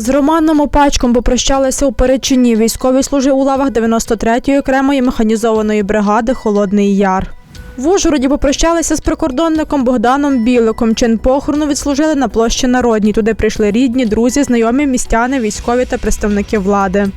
З Романом Опачком попрощалися у Перечині. Військовий служив у лавах 93-ї окремої механізованої бригади Холодний Яр. В Ужгороді попрощалися з прикордонником Богданом Біликом. Чин похорону відслужили на площі Народній. Туди прийшли рідні, друзі, знайомі, містяни, військові та представники влади.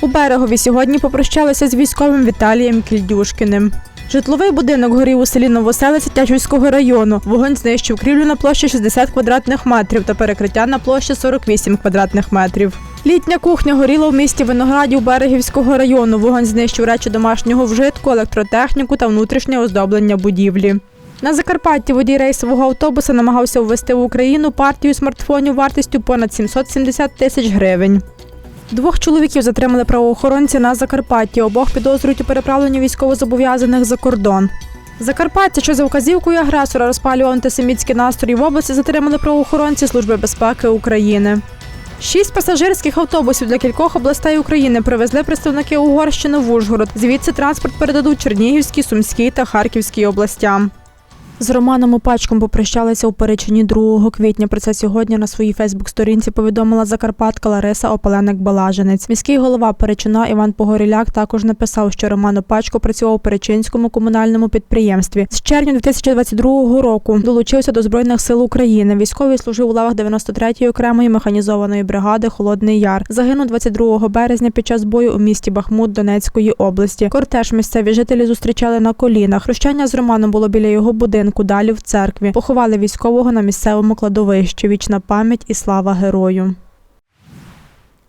У берегові сьогодні попрощалися з військовим Віталієм Кільдюшкіним. Житловий будинок горів у селі Новоселиця Тячівського району. Вогонь знищив крівлю на площі 60 квадратних метрів та перекриття на площі 48 квадратних метрів. Літня кухня горіла в місті Виноградів Берегівського району. Вогонь знищив речі домашнього вжитку, електротехніку та внутрішнє оздоблення будівлі. На Закарпатті водій рейсового автобуса намагався ввести в Україну партію смартфонів вартістю понад 770 тисяч гривень. Двох чоловіків затримали правоохоронці на Закарпатті. Обох підозрюють у переправленні військовозобов'язаних за кордон. Закарпаття, що за вказівкою агресора розпалював антисемітські настрої в області, затримали правоохоронці Служби безпеки України. Шість пасажирських автобусів для кількох областей України привезли представники Угорщини в Ужгород. Звідси транспорт передадуть Чернігівській, Сумській та Харківській областям. З Романом Опачком попрощалися у Перечині 2 квітня. Про це сьогодні на своїй Фейсбук-сторінці повідомила Закарпатка Лариса Опаленик Балажинець. Міський голова Перечина Іван Погоріляк також написав, що Роман Опачко працював у Перечинському комунальному підприємстві. З червня 2022 року долучився до збройних сил України. Військовий служив у лавах 93-ї окремої механізованої бригади Холодний Яр. Загинув 22 березня під час бою у місті Бахмут Донецької області. Кортеж місцеві жителі зустрічали на колінах. Прощання з Романом було біля його будинку, далі в церкві. Поховали військового на місцевому кладовищі. Вічна пам'ять і слава герою.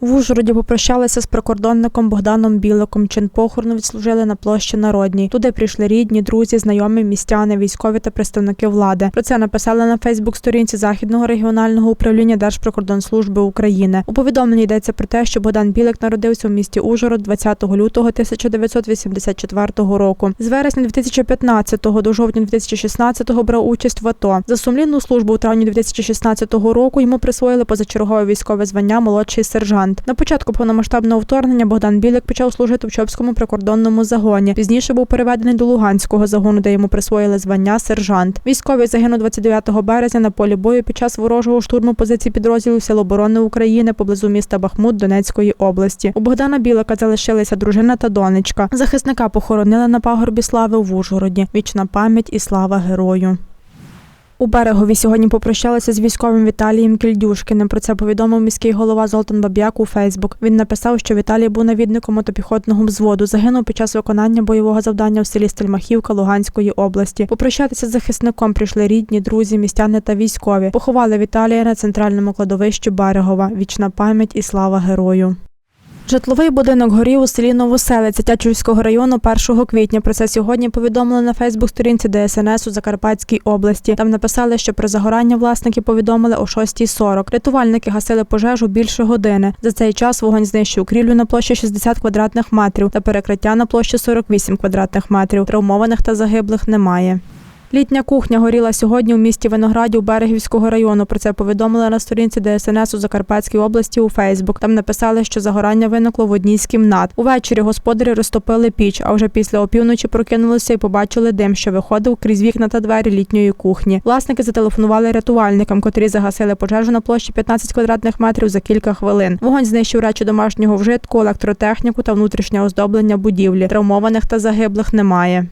В Ужгороді попрощалися з прикордонником Богданом Біликом. Чин похорону відслужили на площі Народній. Туди прийшли рідні, друзі, знайомі, містяни, військові та представники влади. Про це написали на Фейсбук-сторінці Західного регіонального управління Держприкордонслужби України. У повідомленні йдеться про те, що Богдан Білик народився у місті Ужгород 20 лютого 1984 року. З вересня 2015 до жовтня 2016 брав участь в АТО. За сумлінну службу у травні 2016 року йому присвоїли позачергове військове звання молодший сержант. На початку повномасштабного вторгнення Богдан Білик почав служити в Чопському прикордонному загоні. Пізніше був переведений до Луганського загону, де йому присвоїли звання сержант. Військовий загинув 29 березня на полі бою під час ворожого штурму позицій підрозділів Сил оборони України поблизу міста Бахмут Донецької області. У Богдана Білика залишилися дружина та донечка. Захисника похоронили на пагорбі слави в Ужгороді. Вічна пам'ять і слава герою. У берегові сьогодні попрощалися з військовим Віталієм Кільдюшкіним. Про це повідомив міський голова Золтан Баб'як у Фейсбук. Він написав, що Віталій був навідником мотопіхотного взводу. Загинув під час виконання бойового завдання в селі Стельмахівка Луганської області. Попрощатися з захисником прийшли рідні, друзі, містяни та військові. Поховали Віталія на центральному кладовищі Берегова. Вічна пам'ять і слава герою. Житловий будинок горів у селі Новоселиця Тячівського району 1 квітня. Про це сьогодні повідомили на Фейсбук-сторінці ДСНС у Закарпатській області. Там написали, що про загорання власники повідомили о 6.40. Рятувальники гасили пожежу більше години. За цей час вогонь знищив крівлю на площі 60 квадратних метрів та перекриття на площі 48 квадратних метрів. Травмованих та загиблих немає. Літня кухня горіла сьогодні у місті Виноградів Берегівського району. Про це повідомили на сторінці ДСНС у Закарпатській області у Фейсбук. Там написали, що загорання виникло в одній з кімнат. Увечері господарі розтопили піч, а вже після опівночі прокинулися і побачили дим, що виходив крізь вікна та двері літньої кухні. Власники зателефонували рятувальникам, котрі загасили пожежу на площі 15 квадратних метрів за кілька хвилин. Вогонь знищив речі домашнього вжитку, електротехніку та внутрішнє оздоблення будівлі. Травмованих та загиблих немає.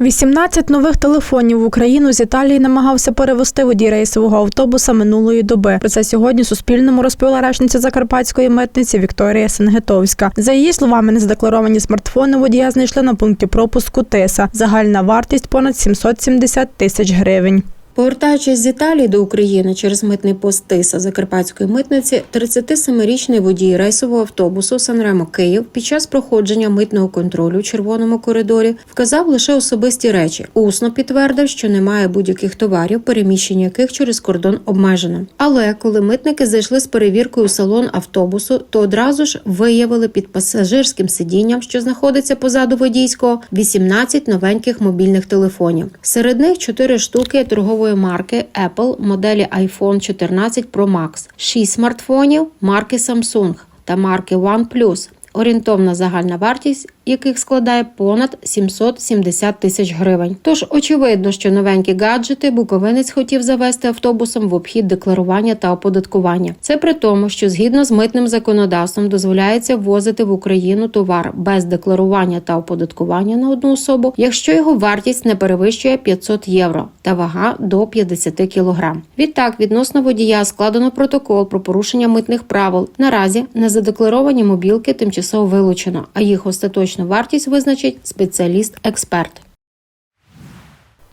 18 нових телефонів в Україну з Італії намагався перевести водій рейсового автобуса минулої доби. Про це сьогодні Суспільному розповіла речниця Закарпатської митниці Вікторія Сенгетовська. За її словами, незадекларовані смартфони водія знайшли на пункті пропуску Тиса. Загальна вартість понад 770 тисяч гривень. Повертаючись з Італії до України через митний пост Тиса Закарпатської митниці, 37-річний водій рейсового автобусу Санремо Київ під час проходження митного контролю у червоному коридорі вказав лише особисті речі. Усно підтвердив, що немає будь-яких товарів, переміщення яких через кордон обмежено. Але коли митники зайшли з перевіркою у салон автобусу, то одразу ж виявили під пасажирським сидінням, що знаходиться позаду водійського, 18 новеньких мобільних телефонів. Серед них 4 штуки торгової марки Apple моделі iPhone 14 Pro Max, 6 смартфонів марки Samsung та марки OnePlus. Орієнтовна загальна вартість яких складає понад 770 тисяч гривень. Тож очевидно, що новенькі гаджети буковинець хотів завести автобусом в обхід декларування та оподаткування. Це при тому, що згідно з митним законодавством дозволяється ввозити в Україну товар без декларування та оподаткування на одну особу, якщо його вартість не перевищує 500 євро та вага до 50 кг. Відтак, відносно водія складено протокол про порушення митних правил. Наразі незадекларовані мобілки тимчасово вилучено, а їх остаточну вартість визначить спеціаліст-експерт.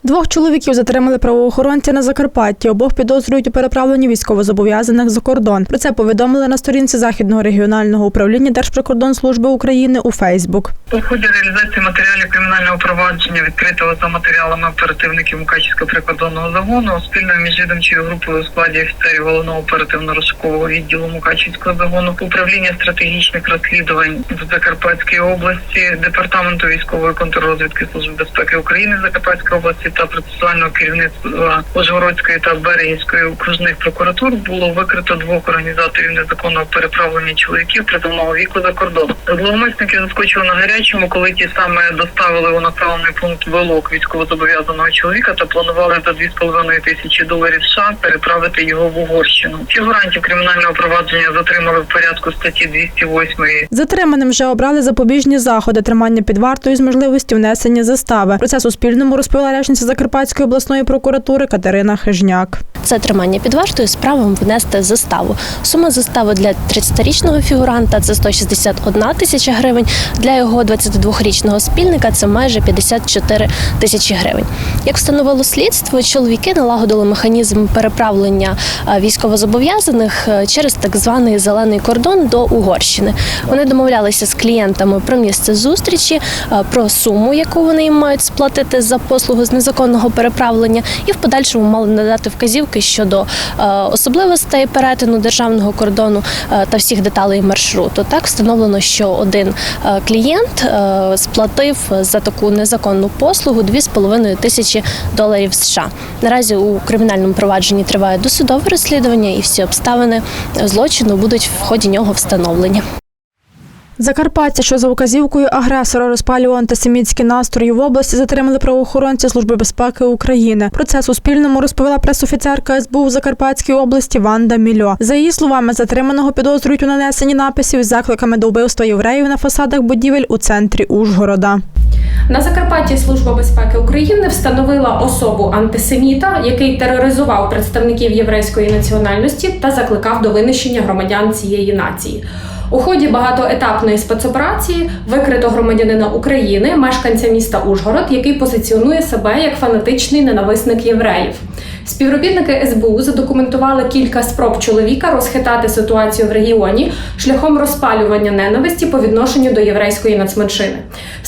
Двох чоловіків затримали правоохоронці на Закарпатті. Обох підозрюють у переправленні військовозобов'язаних за кордон. Про це повідомили на сторінці західного регіонального управління Держприкордонслужби України у Фейсбук. У ході реалізації матеріалів кримінального провадження, відкритого за матеріалами оперативників Мукачівського прикордонного загону, спільною міжвідомчою групою у складі офіцерів головного оперативно-розшукового відділу Мукачівського загону, управління стратегічних розслідувань в Закарпатській області, департаменту військової контррозвідки Служби безпеки України Закарпатської області та процесуального керівництва Ужгородської та Берегівської окружних прокуратур було викрито двох організаторів незаконного переправлення чоловіків призовного віку за кордон. Зловмисники заскочили на гарячому, коли ті саме доставили у населений пункт вилок військовозобов'язаного чоловіка та планували за 2,5 тисячі доларів США переправити його в Угорщину. Фігурантів кримінального провадження затримали в порядку статті 208 Затриманим вже обрали запобіжні заходи тримання під вартою з можливістю внесення застави. Про це Суспільному розповіла речниця Закарпатської обласної прокуратури Катерина Хижняк. Це тримання під вартою з правом внести заставу. Сума застави для 30-річного фігуранта це 161 тисяча гривень. Для його 22-річного спільника це майже 54 тисячі гривень. Як встановило слідство, чоловіки налагодили механізм переправлення е, військовозобов'язаних е, через так званий зелений кордон до Угорщини. Вони домовлялися з клієнтами про місце зустрічі, е, про суму, яку вони їм мають сплатити за послугу з незаконного переправлення, і в подальшому мали надати вказівки щодо е, особливостей перетину державного кордону е, та всіх деталей маршруту. Так встановлено, що один е, клієнт сплатив за таку незаконну послугу 2,5 тисячі доларів США. Наразі у кримінальному провадженні триває досудове розслідування, і всі обставини злочину будуть в ході нього встановлені. Закарпаття, що за указівкою агресора розпалював антисемітські настрої в області, затримали правоохоронці Служби безпеки України. Про це Суспільному розповіла пресофіцерка СБУ в Закарпатській області Ванда Мільо. За її словами, затриманого підозрюють у нанесенні написів із закликами до вбивства євреїв на фасадах будівель у центрі Ужгорода. На Закарпатті Служба безпеки України встановила особу антисеміта, який тероризував представників єврейської національності та закликав до винищення громадян цієї нації. У ході багатоетапної спецоперації викрито громадянина України, мешканця міста Ужгород, який позиціонує себе як фанатичний ненависник євреїв. Співробітники СБУ задокументували кілька спроб чоловіка розхитати ситуацію в регіоні шляхом розпалювання ненависті по відношенню до єврейської нацменшини.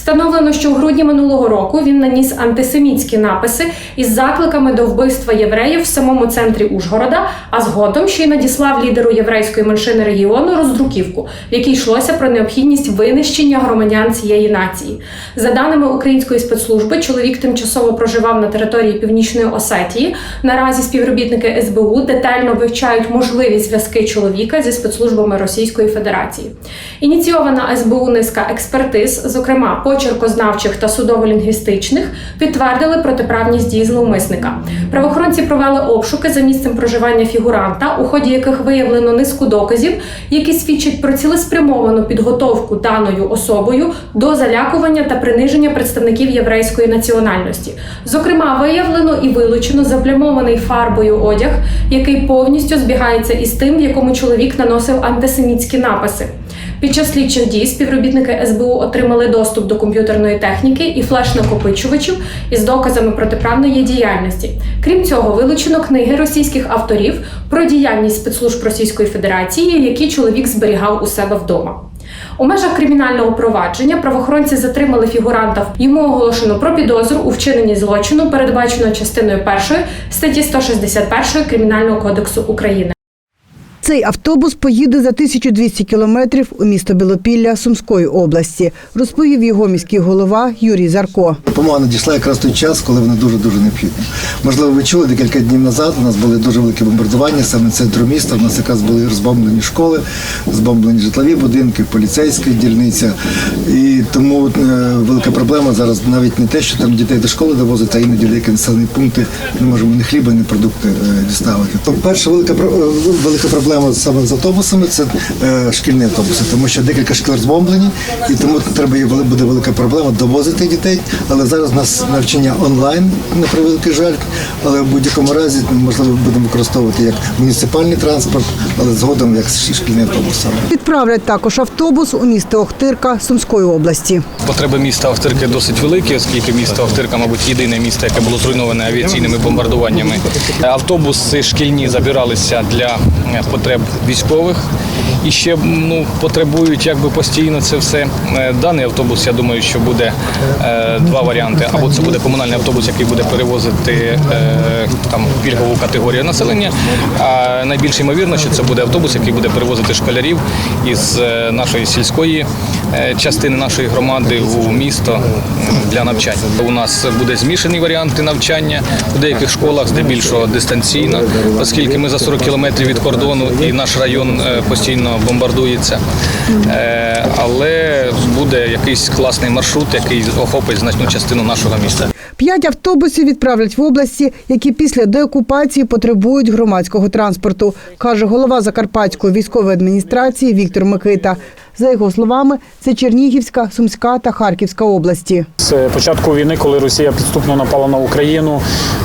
Встановлено, що в грудні минулого року він наніс антисемітські написи із закликами до вбивства євреїв в самому центрі Ужгорода, а згодом ще й надіслав лідеру єврейської меншини регіону роздруківку, в якій йшлося про необхідність винищення громадян цієї нації. За даними української спецслужби, чоловік тимчасово проживав на території Північної Осетії. Наразі співробітники СБУ детально вивчають можливі зв'язки чоловіка зі спецслужбами Російської Федерації. Ініційована СБУ низка експертиз, зокрема почеркознавчих та судово-лінгвістичних, підтвердили протиправність дій зловмисника. Правоохоронці провели обшуки за місцем проживання фігуранта, у ході яких виявлено низку доказів, які свідчать про цілеспрямовану підготовку даною особою до залякування та приниження представників єврейської національності. Зокрема, виявлено і вилучено заплямований фарбою одяг, який повністю збігається із тим, в якому чоловік наносив антисемітські написи. Під час слідчих дій співробітники СБУ отримали доступ до комп'ютерної техніки і флеш-накопичувачів із доказами протиправної діяльності. Крім цього, вилучено книги російських авторів про діяльність спецслужб Російської Федерації, які чоловік зберігав у себе вдома. У межах кримінального провадження правоохоронці затримали фігуранта. Йому оголошено про підозру у вчиненні злочину, передбаченого частиною 1 статті 161 Кримінального кодексу України. Цей автобус поїде за 1200 кілометрів у місто Білопілля Сумської області, розповів його міський голова Юрій Зарко. Допомога надійшла якраз той час, коли вона дуже дуже необхідна. Можливо, ви чули декілька днів назад. У нас були дуже великі бомбардування саме центру міста. У нас якраз були розбомблені школи, розбомблені житлові будинки, поліцейська дільниця. І тому е, велика проблема зараз навіть не те, що там дітей до школи довозять, а іноді деякі населені пункти не можемо ні хліба, ні продукти е, діставити. То перша велика е, велика проблема саме з автобусами це е, шкільні автобуси, тому що декілька шкіл розбомблені, і тому треба буде велика проблема довозити дітей. Але зараз у нас навчання онлайн на превеликий жаль. Але в будь-якому разі можливо будемо використовувати як муніципальний транспорт, але згодом як шкільні автобуси. Відправлять також автобус у місто Охтирка Сумської області. Потреби міста Охтирки досить великі, оскільки місто Охтирка, мабуть, єдине місто, яке було зруйноване авіаційними бомбардуваннями. Автобуси шкільні забиралися для е, потреб військових і ще ну, потребують якби постійно це все. Е, Даний автобус, я думаю, що буде е, два варіанти. Або це буде комунальний автобус, який буде перевозити е, там пільгову категорію населення. А найбільш ймовірно, що це буде автобус, який буде перевозити школярів із е, нашої сільської е, частини нашої громади у місто для навчання. У нас буде змішані варіанти навчання у деяких школах, здебільшого дистанційно, оскільки ми за 40 кілометрів від кордону і наш район постійно бомбардується. Е, Але буде якийсь класний маршрут, який охопить значну частину нашого міста. П'ять автобусів відправлять в області, які після деокупації потребують громадського транспорту, каже голова Закарпатської військової адміністрації Віктор Микита. За його словами, це Чернігівська, Сумська та Харківська області. З початку війни, коли Росія підступно напала на Україну,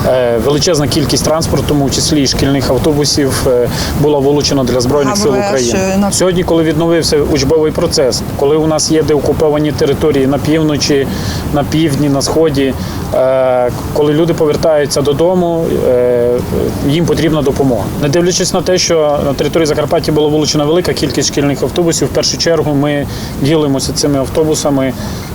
е, величезна кількість транспорту, тому числі і шкільних автобусів, е, була вилучена для збройних сил України. Сьогодні, коли відновився учбовий процес, коли у нас є деокуповані території на півночі, на півдні, на сході, е, коли люди повертаються додому, їм потрібна допомога. Не дивлячись на те, що на території Закарпаття була вилучена велика кількість шкільних автобусів, в першу чергу ми ділимося цими автобусами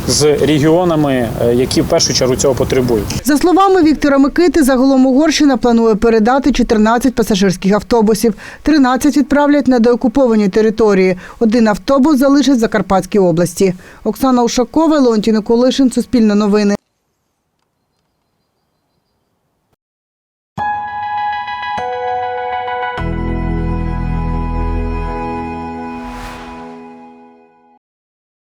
з регіонами, е, які в першу чергу цього потребують. За словами Віктора Микити, загалом Угорщина планує передати 14 пасажирських автобусів. 13 відправлять на деокуповані території. Один автобус залишить в Закарпатській області. Оксана Ушакова, Леонтій Николишин, Суспільне новини.